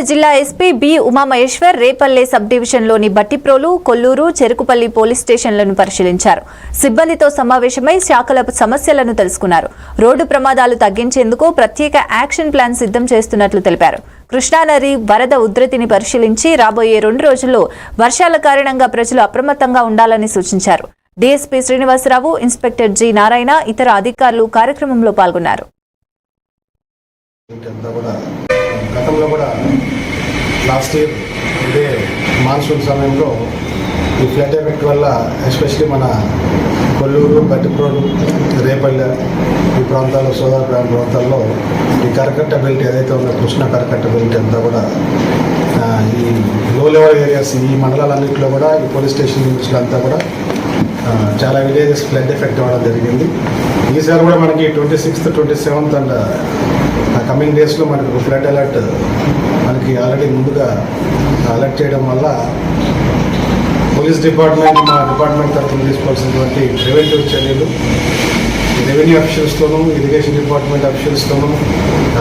సిద్దిపేట జిల్లా SP B Umamaheshwar Repalle sub డివిజన్లోని Bhattiprolu Kolluru Cherukupalli police స్టేషన్లను పరిశీలించారు. సిబ్బందితో సమావేశమై శాఖల సమస్యలను తెలుసుకున్నారు. రోడ్డు ప్రమాదాలు తగ్గించేందుకు ప్రత్యేక యాక్షన్ ప్లాన్ సిద్ధం చేస్తున్నట్లు తెలిపారు. కృష్ణానది వరద ఉధృతిని పరిశీలించి రాబోయే రెండు రోజుల్లో వర్షాల కారణంగా ప్రజలు అప్రమత్తంగా ఉండాలని సూచించారు. DSP Srinivasarao inspector G Narayana ఇతర అధికారులు కార్యక్రమంలో పాల్గొన్నారు. గతంలో కూడా లాస్ట్ ఇయర్ ఇదే మాన్సూన్ సమయంలో ఈ ఫ్లడ్ ఎఫెక్ట్ వల్ల ఎస్పెషలీ మన కొల్లూరు బట్టిప్రోలు రేపల్లె ఈ ప్రాంతాల్లో సోదాపురం ప్రాంతాల్లో ఈ కరకట్ట బెల్ట్ ఏదైతే ఉందో కృష్ణ కరకట్ట బెల్ట్ అంతా కూడా ఈ లో లెవెల్ ఏరియాస్ ఈ మండలాలన్నింటిలో కూడా ఈ పోలీస్ స్టేషన్ నుంచి అంతా కూడా చాలా విలేజెస్ ఫ్లడ్ ఎఫెక్ట్ అవ్వడం జరిగింది. ఈసారి కూడా మనకి twenty sixth twenty seventh and coming డేస్లో మనకు ఫ్లడ్ అలర్ట్ మనకి ఆల్రెడీ ముందుగా అలర్ట్ చేయడం వల్ల పోలీస్ డిపార్ట్మెంట్ మా డిపార్ట్మెంట్ తరఫున తీసుకోవాల్సినటువంటి ప్రివెంటివ్ చర్యలు రెవెన్యూ అఫీషియల్స్తోనూ ఇరిగేషన్ డిపార్ట్మెంట్ అఫీషియల్స్తోనూ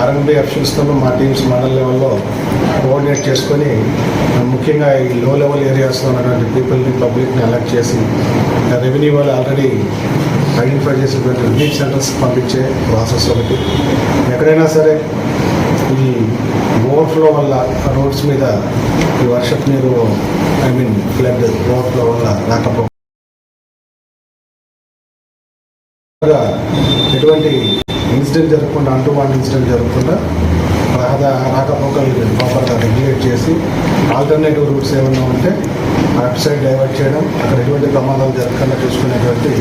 ఆర్ఎంబీ అఫీషియల్స్తోనూ మా టీమ్స్ మండల్ లెవెల్లో కోఆర్డినేట్ చేసుకొని ముఖ్యంగా ఈ లో లెవెల్ ఏరియాస్లో ఉన్నటువంటి పీపుల్ని పబ్లిక్ని అలర్ట్ చేసి రెవెన్యూ వాళ్ళు ఆల్రెడీ ఐడెంటిఫై చేసినటువంటి రిలీఫ్ సెంటర్స్ పంపించే ప్రాసెస్ ఒకటి. ఎక్కడైనా సరే ఈ ఓవర్ఫ్లో వల్ల రోడ్స్ మీద ఈ వర్షపు నీరు ఐ మీన్ ఫ్లడ్ ఓవర్ఫ్లో వల్ల రాకపో ఎటువంటి ఇన్సిడెంట్ జరగకుండా అంటూ వన్ ఇన్సిడెంట్ జరగకుండా రహదా రాకపోకలు ప్రాపర్గా రెగ్యులేట్ చేసి ఆల్టర్నేటివ్ రూట్స్ ఏమన్నా ఉంటే అటు సైడ్ డైవర్ట్ చేయడం అక్కడ ఎటువంటి ప్రమాదాలు జరగకుండా చూసుకునేటువంటి